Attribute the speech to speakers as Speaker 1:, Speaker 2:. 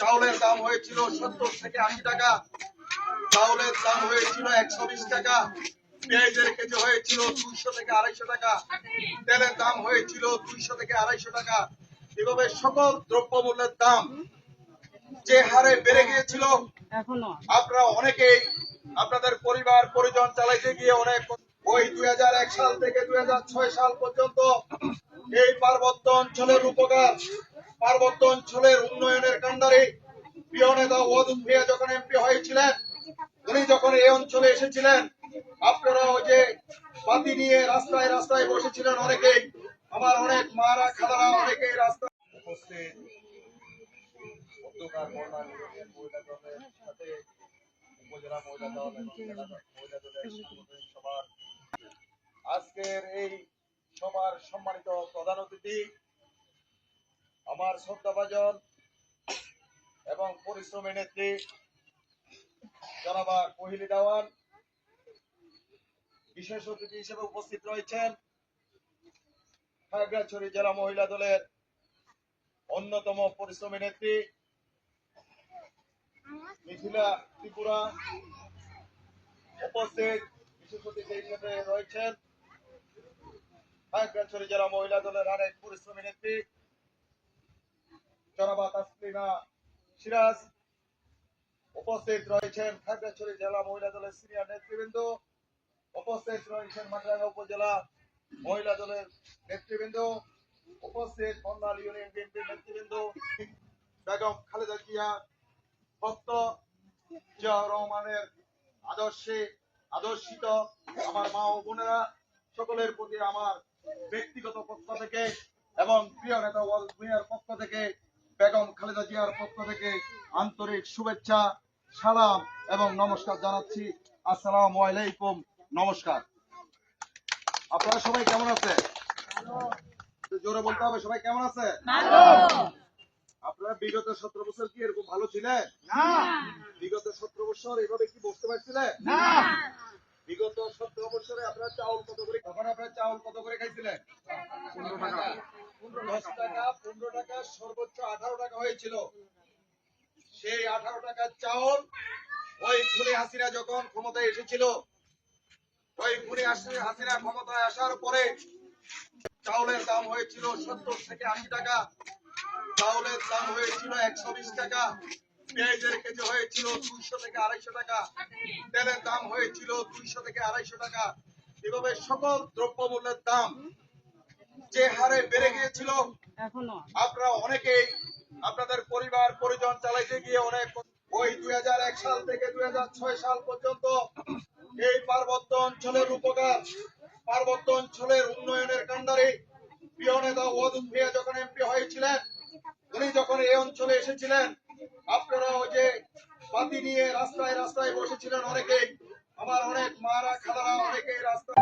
Speaker 1: চাউলের দাম হয়েছিল সত্তর থেকে আশি টাকা। চাউলের দাম হয়েছিল একশো বিশ টাকা। পেঁয়াজের কেজি হয়েছিল দুইশো থেকে আড়াইশো টাকা। তেলের দাম হয়েছিল দুইশো থেকে আড়াইশো টাকা। এভাবে সকল দ্রব্যমূল্যের দাম যে হারে বেড়ে গিয়েছিল আপনারা অনেকেই আপনাদের পরিবার পরিজন চালাইতে গিয়ে অনেক ওই দুই হাজার এক সাল থেকে দুই হাজার ছয় সাল পর্যন্ত এই পার্বত্য অঞ্চলের উপকার পার্বত্য অঞ্চলের উন্নয়নের কাণ্ডারি প্রিয় নেতা ওয়াদুদ যখন এমপি হয়েছিলেন, উনি যখন এই অঞ্চলে এসেছিলেন আপনারা ওই যে বাতি নিয়ে রাস্তায় রাস্তায় বসেছিলেন অনেকেই, আমার অনেক মারা, খালারা দলের সাংগঠনিক আজকের এই সভার সম্মানিত প্রধান অতিথি আমার শ্রদ্ধাভাজন এবং পরিশ্রমী নেত্রী, জনাবা কোহিলি দেওয়ান, বিশেষ অতিথি হিসেবে উপস্থিত রয়েছেন খাগড়াছড়ি জেলা মহিলা দলের অন্যতম পরিশ্রমী নেত্রী, মিথিলা ত্রিপুরা উপস্থিত, বিশেষ অতিথি হিসেবে রয়েছেন খাগড়াছড়ি জেলা মহিলা দলের আরেক পরিশ্রমী নেত্রী সিরাজ উপস্থিত রয়েছেন খাগড়াছড়ি জেলা মহিলা দলের সিনিয়র নেতৃবৃন্দ। উপস্থিত রয়েছেন মাটরাঙ্গা উপজেলা মহিলা দলের নেতৃবৃন্দ। উপস্থিত বন্যাল ইউনিয়ন বিএনপির নেতৃবৃন্দ বেগম খালেদা জিয়া, ভক্ত জিয়াউর রহমানের আদর্শে আদর্শিত আমার মা ও বোনেরা, সকলের প্রতি আমার ব্যক্তিগত পক্ষ থেকে এবং প্রিয় নেতা ওয়াল পক্ষ থেকে খালেদা পক্ষ থেকে আন্তরিক শুভেচ্ছা সালাম এবং নমস্কার জানাচ্ছি। আসসালামু আলাইকুম নমস্কার। আপনারা সবাই কেমন আছে জোরে বলতে হবে সবাই কেমন আছে আপনারা বিগত সতেরো বছর কি এরকম ভালো ছিলেন? বিগত সতেরো বছর এইভাবে কি বসতে পারছিলেন? বিগত সতেরো বছরে আপনারা চাউল কত করে তখন আপনারা চাউল কত করে খাইছিলেন? পনেরো টাকা। দশ টাকা, পনেরো টাকা, সর্বোচ্চ আঠারো টাকা হয়েছিল। সেই আঠারো টাকার চাউল ওই হাসিনা যখন ক্ষমতায় এসেছিল, ওই হাসিনা ক্ষমতায় আসার পরে চাউলের দাম হয়েছিল সত্তর থেকে আশি টাকা। চাউলের দাম হয়েছিল একশো বিশ টাকা। পেঁয়াজের কেজি হয়েছিল দুইশো থেকে আড়াইশো টাকা। তেলের দাম হয়েছিল দুইশো থেকে আড়াইশো টাকা। এভাবে সকল দ্রব্যমূল্যের দাম যে হারে বেড়ে গিয়েছিল আপনারা অনেকেই আপনাদের পরিবার পরিজন চালাইতে গিয়ে অনেক ওই দুই হাজার এক সাল থেকে দুই হাজার ছয় সাল পর্যন্ত এই পার্বত্য অঞ্চলের উপকার পার্বত্য অঞ্চলের উন্নয়নের কাণ্ডারি প্রিয় নেতা ওয়াদুদ মিয়া যখন এমপি হয়েছিলেন উনি যখন এই অঞ্চলে এসেছিলেন আপনারা ওই যে বাতি নিয়ে রাস্তায় রাস্তায় বসেছিলেন অনেকেই আমার অনেক মারা খালারা অনেকেই রাস্তায়